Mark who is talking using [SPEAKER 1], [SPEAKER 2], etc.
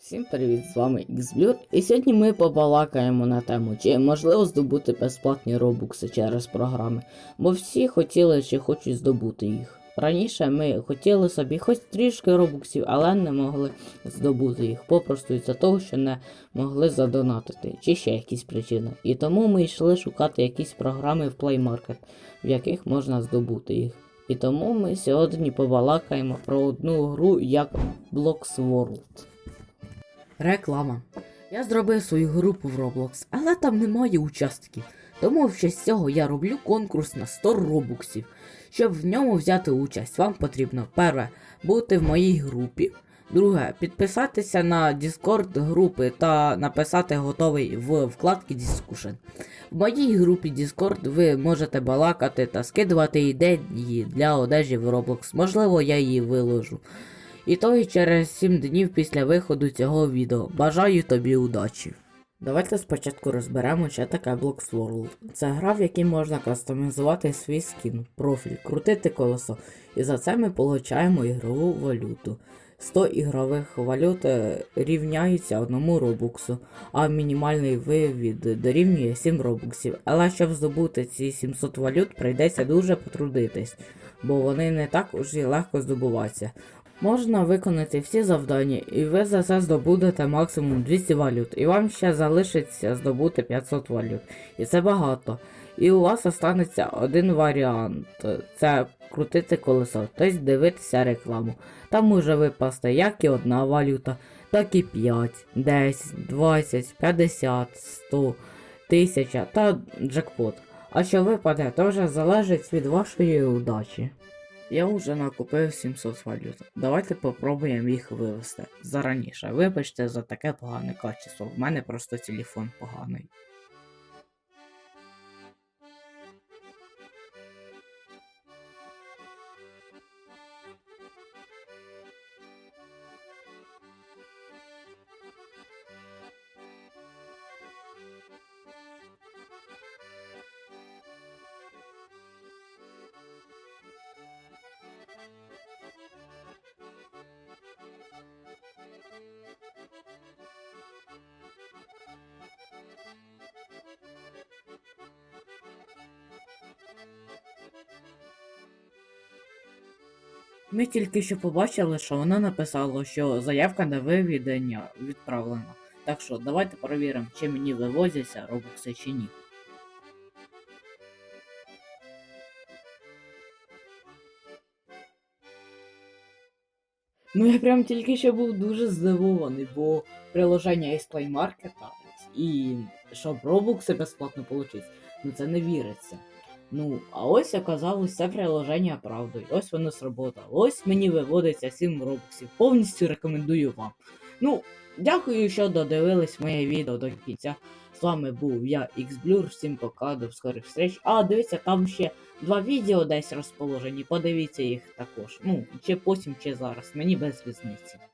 [SPEAKER 1] Всім привіт, з вами Xblur, і сьогодні ми побалакаємо на тему, чи можливо здобути безплатні робукси через програми, бо всі хотіли чи хочуть здобути їх. Раніше ми хотіли собі хоч трішки робуксів, але не могли здобути їх, попросту із-за того, що не могли задонатити, чи ще якісь причини. І тому ми йшли шукати якісь програми в Play Market, в яких можна здобути їх. І тому ми сьогодні побалакаємо про одну гру як Blocks World. Реклама. Я зробив свою групу в Roblox, але там немає учасників. Тому в честь цього я роблю конкурс на 100 робуксів. Щоб в ньому взяти участь, вам потрібно перше бути в моїй групі. Друге, підписатися на Discord групи та написати готовий в вкладці Discussion. В моїй групі Discord ви можете балакати та скидувати ідеї для одежі в Roblox. Можливо, я її виложу. І то і через 7 днів після виходу цього відео. Бажаю тобі удачі. Давайте спочатку розберемо, що таке Blocks World. Це гра, в якій можна кастомізувати свій скін, профіль, крутити колесо. І за це ми получаємо ігрову валюту. 100 ігрових валют е, рівняються одному робуксу, а мінімальний вивід дорівнює 7 робуксів. Але щоб здобути ці 700 валют, прийдеться дуже потрудитись, бо вони не так уж і легко здобуваються. Можна виконати всі завдання, і ви за це здобудете максимум 200 валют, і вам ще залишиться здобути 500 валют. І це багато. І у вас останеться один варіант це крутити колесо, тобто дивитися рекламу. Там може випасти як і одна валюта, так і 5, 10, 20, 50, 100, 1000 та джекпот. А що випаде, то вже залежить від вашої удачі. Я вже накупив 700 валют. Давайте попробуємо їх вивести зараніше. Вибачте за таке погане качество. В мене просто телефон поганий. Ми тільки що побачили, що вона написала, що заявка на виведення відправлена. Так що давайте перевіримо, чи мені вивозяться робокси чи ні. Ну я прям тільки що був дуже здивований, бо приложення із Play Market і щоб робокси безплатно отримати, ну це не віриться. Ну, а ось оказалось це приложення правдою. Ось воно сработало. Ось мені виводиться 7 робоксів. Повністю рекомендую вам. Ну, дякую, що додивились моє відео до кінця. З вами був я, Xblur, всім пока, до скорих встреч. А, дивіться, там ще два відео десь розположені. Подивіться їх також. Ну, чи потім, чи зараз. Мені без різниці.